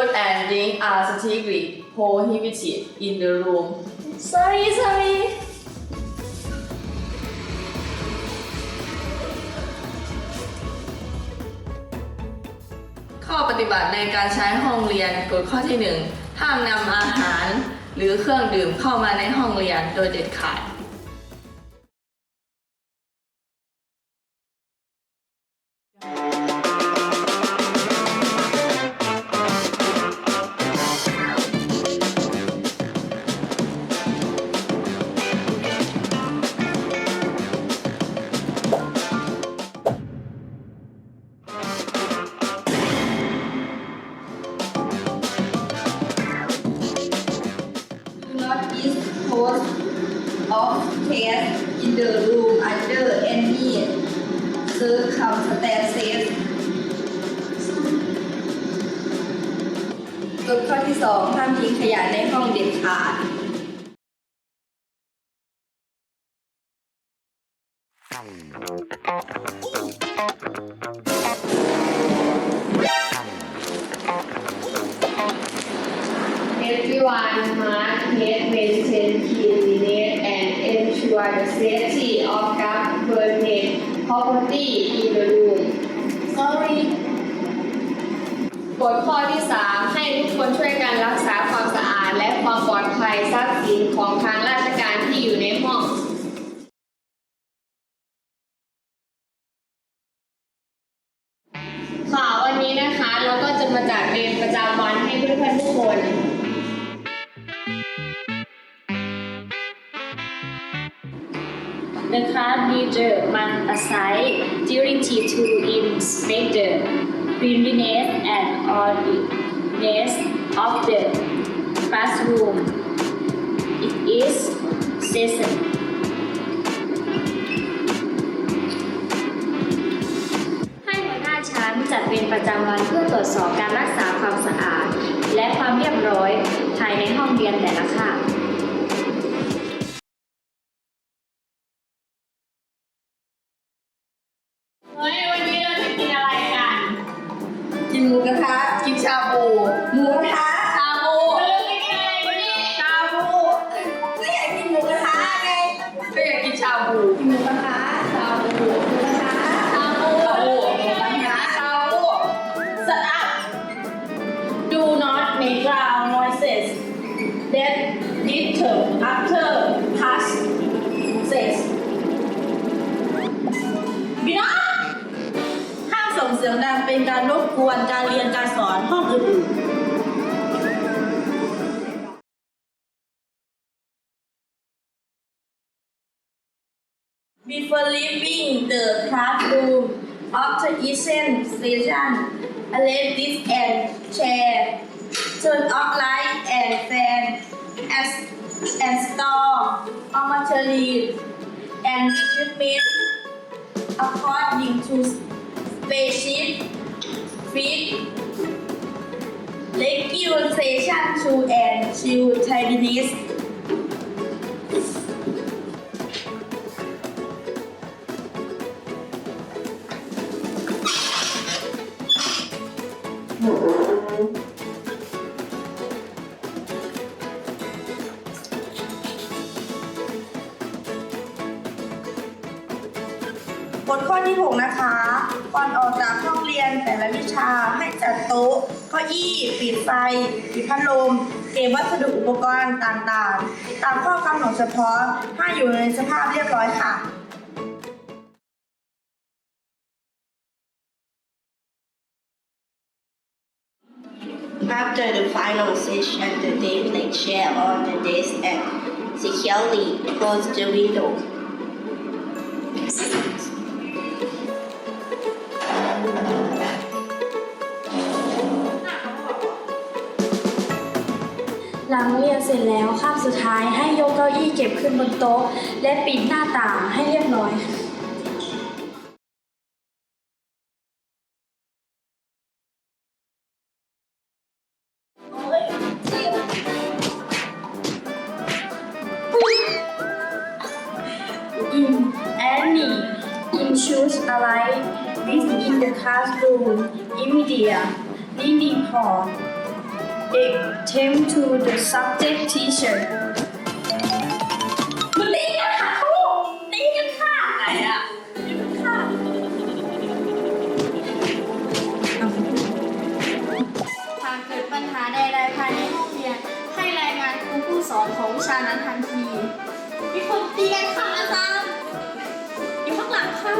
Stop Food and drink are strictly prohibited in the room sorry sorry ข้อปฏิบัติในการใช้ห้องเรียนกฎข้อที่ 1 ห้ามนำอาหาร หรือเครื่องดื่มเข้ามาในห้องเรียนโดยเด็ดขาด of test in the room under any circumstances กฎข้อที่สองห้ามทิ้งขยะในห้องเด็ดขาด Everyone must maintain cleanliness and ensure the safety of government property in the room. sorry กฎข้อที่ 3 ให้ทุกคนช่วยกันรักษาความสะอาดและความปลอดภัยทรัพย์สินของทางราชการที่อยู่ในห้องค่ะวันนี้นะคะเราก็จะมาจัดเรียนประจำวันให้เพื่อนๆทุกคน The class leader must assign duty to inspect the cleanliness and orderliness of the classroom. It is session. ให้หัวหน้าชั้นจัดเป็นประจำวันเพื่อตรวจสอบการรักษาความสะอาด และความเรียบร้อยภายในห้องเรียนแต่ละคาบ เฮ้ยวันนี้เราจะกินอะไรกันกินหมูกระทะกินชาบูหมูกระทะชาบูเราจะกินอะไรวันนี้ชาบูก็อยากกินหมูกระทะไงก็อยากกินชาบูกินหมูกระทะชาบูหมูกระทะชาบูชาบูชาบู Shut up Do not make loud noises that ส่งเสียงดังเป็นการรบกวนการเรียนการสอนห้องอื่นๆ Before leaving the classroom after each session, arrange this and chair, turn off light and fan, and, and store all material and equipment according to spaceship feet leg regulation to and to tidiness บทข้อที่ 6 นะคะ ก่อนออกจากห้องเรียนแต่ละวิชาให้จัดโต๊ะเก้าอี้ปิดไฟปิดพัดลมเก็บวัสดุอุปกรณ์ต่างๆ ตามข้อกำหนดเฉพาะให้อยู่ในสภาพเรียบร้อยค่ะ After the final session, the day take chair on the desk and securely close the window. เสร็จแล้วคาบสุดท้ายให้ยกเก้าอี้เก็บขึ้นบนโต๊ะ และปิดหน้าต่างให้เรียบร้อยค่ะ In any issues arise within the classroom immediately leaning paw. Attempt to the subject teacher. มันตีกันค่ะครูตีกันค่ะไหนอะตีกันค่ะหากเกิดปัญหาใดๆภายในห้องเรียน ให้รายงานครูผู้สอนของวิชานั้นทันที มีคนตีกันค่ะอาจารย์อยู่ข้างหลังค่ะ